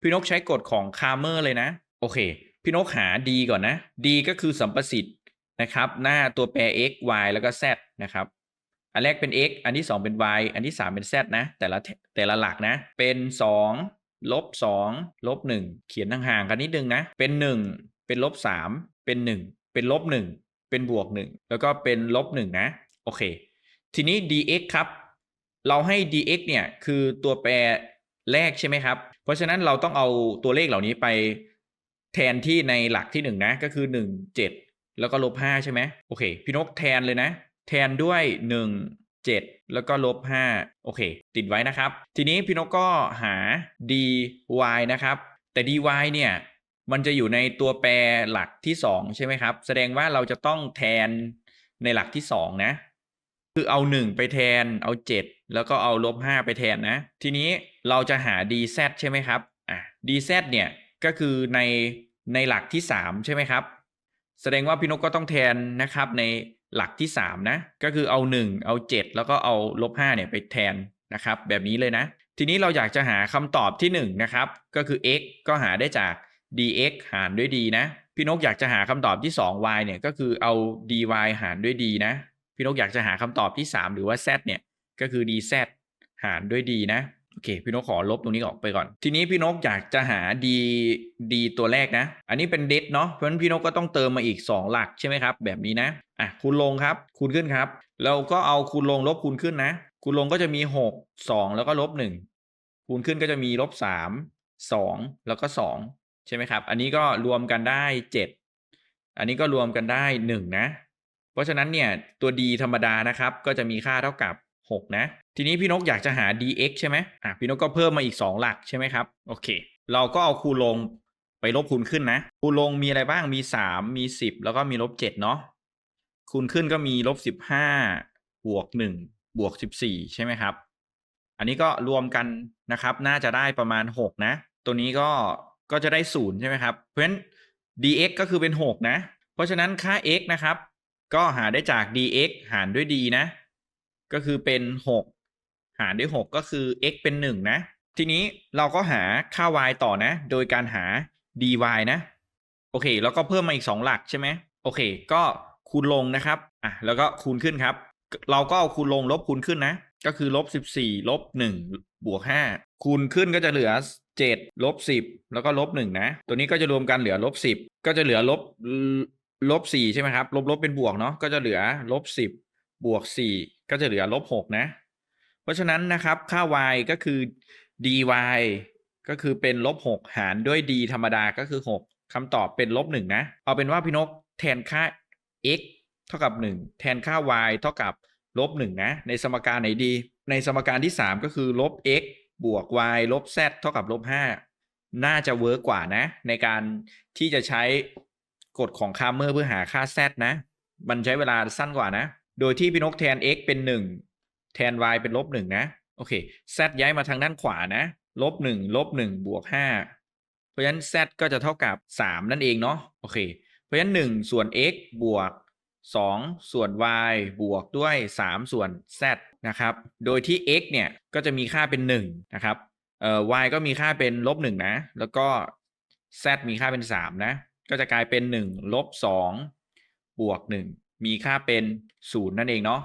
พี่นกใช้กฎของคาร์เมอร์เลยนะ โอเค พี่นกหา d ก่อนนะ d ก็คือสัมประสิทธิ์นะครับ หน้าตัวแปร x y แล้วก็ z นะครับ อันแรกเป็น x อันที่ 2 เป็น y อันที่ 3 เป็น z นะ แต่ละแต่ละหลักนะ เป็น 2 ลบ 2 ลบ 1 เขียนห่างๆกันนิดนึงนะ เป็น 1 เป็นลบ 3 เป็น 1 เป็นลบ 1 เป็นบวก 1 แล้วก็เป็นลบ 1 นะ โอเค ทีนี้ dx ครับ เราให้ dx เนี่ย คือตัวแปรแรกใช่ไหมครับ เพราะฉะนั้นเราต้องเอาตัวเลขเหล่านี้ไปแทนที่ในหลักที่ 1 นะ ก็คือ 1 7 แล้วก็ลบ5ใช่ไหมโอเค พี่นกแทนเลยนะ แทนด้วย 1 7 แล้วก็ลบ5โอเค ติดไว้นะครับ ทีนี้พี่นกก็หา dy นะครับ แต่ dy เนี่ยมันจะอยู่ในตัวแปรหลักที่ 2 ใช่ไหมครับ แสดงว่าเราจะต้องแทนในหลักที่ 2 นะ คือเอา 1 ไปแทนเอา 7 แล้วก็เอาลบ5ไปแทนนะ ทีนี้เราจะหา dz ใช่ไหมครับอะ dz เนี่ยก็คือในในหลักที่ 3 ใช่ไหมครับ แสดงว่าพี่นกก็ต้องแทนนะครับในหลักที่ 3 นะ ก็คือเอา 1 เอา 7 แล้วก็เอาลบ5เนี่ยไปแทนนะครับ แบบนี้เลยนะ ทีนี้เราอยากจะหาคำตอบที่ 1 นะครับ ก็คือ x ก็หาได้จาก dx หารด้วย d นะ พี่นกอยากจะหาคำตอบที่ 2 y เนี่ยก็คือเอา dy หารด้วย d นะ พี่นกอยากจะหาคำตอบที่ 3 หรือว่า z เนี่ย ก็คือ dz หารด้วย d นะโอเค พี่นกขอลบตรงนี้ออกไปก่อน ทีนี้พี่นกอยากจะหา d d ตัวแรกนะ อันนี้เป็นเดเนาะเพราะฉะนั้นพี่นกก็ต้องเติมมาอีก 2 หลักใช่ไหมครับ แบบนี้นะอะคูณลงครับคูณขึ้นครับ เราก็เอาคูณลงลบคูณขึ้นนะคูณลงก็จะมี 6 2 แล้วก็ลบ1คูณขึ้นก็จะมีลบ3 2 แล้วก็ 2 ใช่ไหมครับ อันนี้ก็รวมกันได้ 7 อันนี้ก็รวมกันได้ 1 นะ เพราะฉะนั้นเนี่ยตัว d ธรรมดานะครับ ก็จะมีค่าเท่ากับ 6 นะ ทีนี้พี่นกอยากจะหา dx ใช่ไหมอะพี่นกก็เพิ่มมาอีก 2 หลักใช่ไหมครับ โอเค เราก็เอาคูณลงไปลบคูณขึ้นนะ คูณลงมีอะไรบ้างมี 3 มี 10 แล้วก็มีลบ7เนาะคูณขึ้นก็มีลบ15บวก1บวก14 ใช่ไหมครับ อันนี้ก็รวมกันนะครับ น่าจะได้ประมาณ 6 นะ ตัวนี้ก็ก็จะได้0ใช่ไหมครับ เพราะฉะนั้น dx ก็คือเป็น 6 นะ เพราะฉะนั้นค่า x นะครับ ก็หาได้จาก dx หารด้วย d นะ ก็คือเป็น6หารด้วย6ก็คือ x เป็น1นะ ทีนี้เราก็หาค่า y ต่อนะ โดยการหา dy นะ โอเค แล้วก็เพิ่มมาอีก2หลักใช่ไหมโอเค ก็คูณลงนะครับอะแล้วก็คูณขึ้นครับ เราก็เอาคูณลงลบคูณขึ้นนะ ก็คือลบ14ลบ1บวก5คูณขึ้นก็จะเหลือ7ลบ10แล้วก็ลบ1นะ ตัวนี้ก็จะรวมกันเหลือลบ10ก็จะเหลือลบลบ4ใช่ไหมครับ ลบลบเป็นบวกเนาะก็จะเหลือลบ10บ บวก 4 ก็จะเหลือลบ 6 นะ เพราะฉะนั้นนะครับค่า y ก็คือ dy ก็คือเป็นลบ 6 หารด้วย d ธรรมดาก็คือ 6คำตอบเป็นลบ 1 นะ เอาเป็นว่าพี่นกแทนค่า x เท่ากับ 1 แทนค่า y เท่ากับลบ 1 นะ ในสมการไหนดี ในสมการที่ 3 ก็คือลบ x บวก y ลบ z เท่ากับลบ 5 น่าจะเวิร์กกว่านะ ในการที่จะใช้กฎของคาร์เมอร์เพื่อหาค่า z นะ มันใช้เวลาสั้นกว่านะ โดยที่พี่นกแทน x เป็น 1 แทน y เป็นลบ1นะ โอเค z ย้ายมาทางด้านขวานะ ลบ1ลบ1บวก5เพราะฉะนั้น z ก็จะเท่ากับ 3 นั่นเองเนาะ โอเค เพราะฉะนั้น 1 ส่วน x บวก 2 ส่วน y บวกด้วย 3 ส่วน z นะครับ โดยที่ x เนี่ย ก็จะมีค่าเป็น 1 นะครับ เอ่อ y ก็มีค่าเป็นลบ1นะ แล้วก็ z มีค่าเป็น 3 นะ ก็จะกลายเป็น 1 ลบ 2 บวก 1 มีค่าเป็น0นั่นเองเนาะ